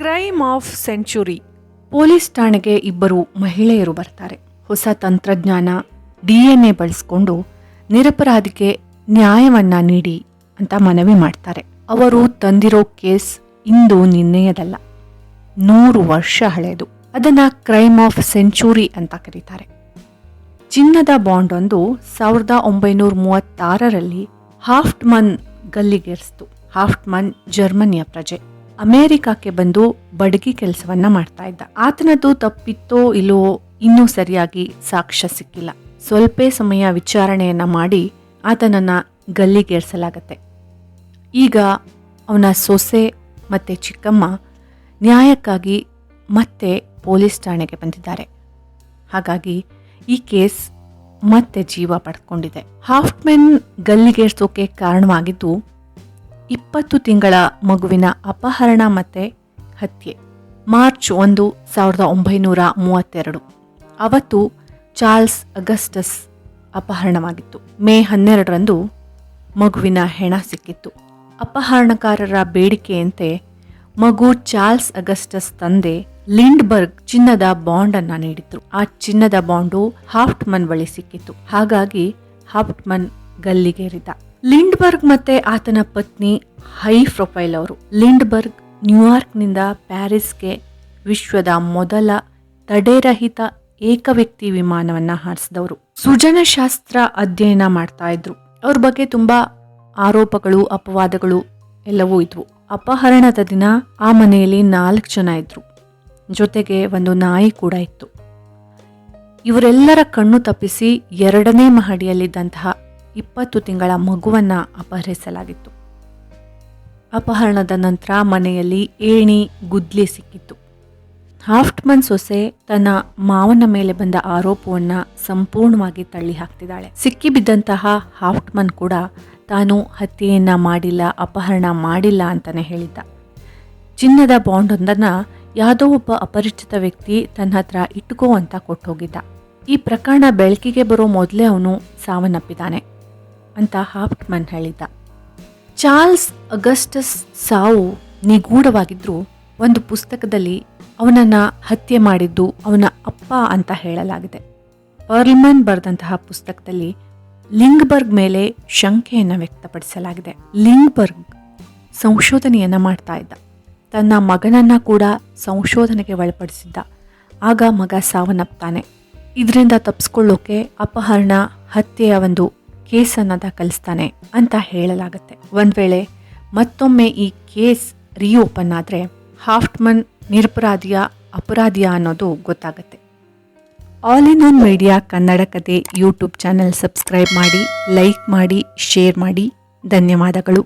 Crime of century. Police ಠಾಣೆಗೆ ಇಬ್ಬರು ಮಹಿಳೆಯರು ಬರ್ತಾರೆ. ಹೊಸ ತಂತ್ರಜ್ಞಾನ ಡಿ ಎನ್ ಎ ಬಳಸ್ಕೊಂಡು ನಿರಪರಾಧಿಗೆ ನ್ಯಾಯವನ್ನ ನೀಡಿ ಅಂತ ಮನವಿ ಮಾಡ್ತಾರೆ. ಅವರು ತಂದಿರೋ ಕೇಸ್ ಇಂದು ನಿನ್ನೆಯದಲ್ಲ, ನೂರು ವರ್ಷ ಹಳೆಯದು ಅದನ್ನು ಕ್ರೈಮ್ ಆಫ್ ಸೆಂಚುರಿ ಅಂತ ಕರೀತಾರೆ. ಚಿನ್ನದ ಬಾಂಡ್ ಒಂದು ಸಾವಿರದ ಒಂಬೈನೂರ ಮೂವತ್ತಾರರಲ್ಲಿ ಹಾಫ್ಟ್ಮನ್ ಹಾಫ್ಟ್ ಹಾಫ್ಟ್ಮನ್ ಜರ್ಮನಿಯ ಪ್ರಜೆ. ಅಮೆರಿಕಕ್ಕೆ ಬಂದು ಬಡಗಿ ಕೆಲಸವನ್ನ ಮಾಡ್ತಾ ಇದ್ದ. ಆತನದ್ದು ತಪ್ಪಿತ್ತೋ ಇಲ್ಲೋ ಇನ್ನೂ ಸರಿಯಾಗಿ ಸಾಕ್ಷ್ಯ ಸಿಕ್ಕಿಲ್ಲ. ಸ್ವಲ್ಪ ಸಮಯ ವಿಚಾರಣೆಯನ್ನ ಮಾಡಿ ಆತನನ್ನ ಗಲ್ಲಿಗೇರಿಸಲಾಗತ್ತೆ ಈಗ ಅವನ ಸೊಸೆ ಮತ್ತೆ ಚಿಕ್ಕಮ್ಮ ನ್ಯಾಯಕ್ಕಾಗಿ ಮತ್ತೆ ಪೊಲೀಸ್ ಠಾಣೆಗೆ ಬಂದಿದ್ದಾರೆ. ಹಾಗಾಗಿ ಈ ಕೇಸ್ ಮತ್ತೆ ಜೀವ ಪಡ್ಕೊಂಡಿದೆ. ಹಾಫ್ಟ್ಮೆನ್ ಗಲ್ಲಿಗೇರಿಸೋಕೆ ಕಾರಣವಾಗಿದ್ದು ಇಪ್ಪತ್ತು ತಿಂಗಳ ಮಗುವಿನ ಅಪಹರಣ ಮತ್ತೆ ಹತ್ಯೆ. ಮಾರ್ಚ್ ಒಂದು, ಸಾವಿರದ ಒಂಬೈನೂರ ಮೂವತ್ತೆರಡು. ಅವತ್ತು ಚಾರ್ಲ್ಸ್ ಅಗಸ್ಟಸ್ ಅಪಹರಣವಾಗಿತ್ತು. ಮೇ ಹನ್ನೆರಡರಂದು ಮಗುವಿನ ಹೆಣ ಸಿಕ್ಕಿತ್ತು. ಅಪಹರಣಕಾರರ ಬೇಡಿಕೆಯಂತೆ ಮಗು ಚಾರ್ಲ್ಸ್ ಅಗಸ್ಟಸ್ ತಂದೆ ಲಿಂಡ್ಬರ್ಗ್ ಚಿನ್ನದ ಬಾಂಡ್ ಅನ್ನ ನೀಡಿದ್ರು. ಆ ಚಿನ್ನದ ಬಾಂಡು ಹಾಫ್ಟ್ಮನ್ ಬಳಿ ಸಿಕ್ಕಿತ್ತು. ಹಾಗಾಗಿ ಹಾಫ್ಟ್ಮನ್ ಗಲ್ಲಿಗೇರಿದ. ಲಿಂಡ್ಬರ್ಗ್ ಮತ್ತೆ ಆತನ ಪತ್ನಿ ಹೈ ಪ್ರೊಫೈಲ್ ಅವರು. ಲಿಂಡ್ಬರ್ಗ್ ನ್ಯೂಯಾರ್ಕ್ನಿಂದ ಪ್ಯಾರಿಸ್ಗೆ ವಿಶ್ವದ ಮೊದಲ ತಡೆರಹಿತ ಏಕವ್ಯಕ್ತಿ ವಿಮಾನವನ್ನು ಹಾರಿಸಿದವರು. ಸೃಜನಶಾಸ್ತ್ರ ಅಧ್ಯಯನ ಮಾಡ್ತಾ ಇದ್ರು. ಅವ್ರ ಬಗ್ಗೆ ತುಂಬಾ ಆರೋಪಗಳು, ಅಪವಾದಗಳು ಎಲ್ಲವೂ ಇದ್ವು. ಅಪಹರಣದ ದಿನ ಆ ಮನೆಯಲ್ಲಿ ನಾಲ್ಕು ಜನ ಇದ್ರು. ಜೊತೆಗೆ ಒಂದು ನಾಯಿ ಕೂಡ ಇತ್ತು. ಇವರೆಲ್ಲರ ಕಣ್ಣು ತಪ್ಪಿಸಿ ಎರಡನೇ ಮಹಡಿಯಲ್ಲಿದ್ದಂತಹ ಇಪ್ಪತ್ತು ತಿಂಗಳ ಮಗುವನ್ನು ಅಪಹರಿಸಲಾಗಿತ್ತು. ಅಪಹರಣದ ನಂತರ ಮನೆಯಲ್ಲಿ ಏಣಿ, ಗುದ್ಲಿ ಸಿಕ್ಕಿತ್ತು. ಹಾಫ್ಟ್ಮನ್ ಸೊಸೆ ತನ್ನ ಮಾವನ ಮೇಲೆ ಬಂದ ಆರೋಪವನ್ನು ಸಂಪೂರ್ಣವಾಗಿ ತಳ್ಳಿ ಹಾಕ್ತಿದ್ದಾಳೆ ಸಿಕ್ಕಿಬಿದ್ದಂತಹ ಹಾಫ್ಟ್ಮನ್ ಕೂಡ ತಾನು ಹತ್ಯೆಯನ್ನು ಮಾಡಿಲ್ಲ, ಅಪಹರಣ ಮಾಡಿಲ್ಲ ಅಂತಲೇ ಹೇಳಿದ್ದ. ಚಿನ್ನದ ಬಾಂಡೊಂದನ್ನು ಯಾವುದೋ ಒಬ್ಬ ಅಪರಿಚಿತ ವ್ಯಕ್ತಿ ತನ್ನ ಹತ್ರ ಇಟ್ಕೋ ಅಂತ ಕೊಟ್ಟೋಗಿದ್ದ. ಈ ಪ್ರಕರಣ ಬೆಳಕಿಗೆ ಬರೋ ಮೊದಲೇ ಅವನು ಸಾವನ್ನಪ್ಪಿದ್ದಾನೆ ಅಂತ ಹಾಫ್ಟ್ಮನ್ ಹೇಳಿದ್ದ. ಚಾರ್ಲ್ಸ್ ಅಗಸ್ಟಸ್ ಸಾವು ನಿಗೂಢವಾಗಿದ್ದರೂ ಒಂದು ಪುಸ್ತಕದಲ್ಲಿ ಅವನನ್ನು ಹತ್ಯೆ ಮಾಡಿದ್ದು ಅವನ ಅಪ್ಪ ಅಂತ ಹೇಳಲಾಗಿದೆ. ಪರ್ಲ್ಮನ್ ಬರೆದಂತಹ ಪುಸ್ತಕದಲ್ಲಿ ಲಿಂಗ್ಬರ್ಗ್ ಮೇಲೆ ಶಂಕೆಯನ್ನು ವ್ಯಕ್ತಪಡಿಸಲಾಗಿದೆ. ಲಿಂಗ್ಬರ್ಗ್ ಸಂಶೋಧನೆಯನ್ನು ಮಾಡ್ತಾ ಇದ್ದ. ತನ್ನ ಮಗನನ್ನು ಕೂಡ ಸಂಶೋಧನೆಗೆ ಒಳಪಡಿಸಿದ್ದ. ಆಗ ಮಗ ಸಾವನ್ನಪ್ತಾನೆ. ಇದರಿಂದ ತಪ್ಪಿಸ್ಕೊಳ್ಳೋಕೆ ಅಪಹರಣ, ಹತ್ಯೆಯ ಒಂದು ಕೇಸನ್ನ ದಾಖಲಿಸ್ತಾನೆ ಅಂತ ಹೇಳಲಾಗುತ್ತೆ. ಒಂದು ವೇಳೆ ಮತ್ತೊಮ್ಮೆ ಈ ಕೇಸ್ ರೀಓಪನ್ ಆದರೆ ಹಾಫ್ಟ್ಮನ್ ನಿರಪರಾಧಿಯ ಅಪರಾಧಿಯ ಅನ್ನೋದು ಗೊತ್ತಾಗುತ್ತೆ. All in on media Kannada ಕತೆ ಯೂಟ್ಯೂಬ್ ಚಾನೆಲ್ ಸಬ್ಸ್ಕ್ರೈಬ್ ಮಾಡಿ, ಲೈಕ್ ಮಾಡಿ, ಶೇರ್ ಮಾಡಿ. ಧನ್ಯವಾದಗಳು.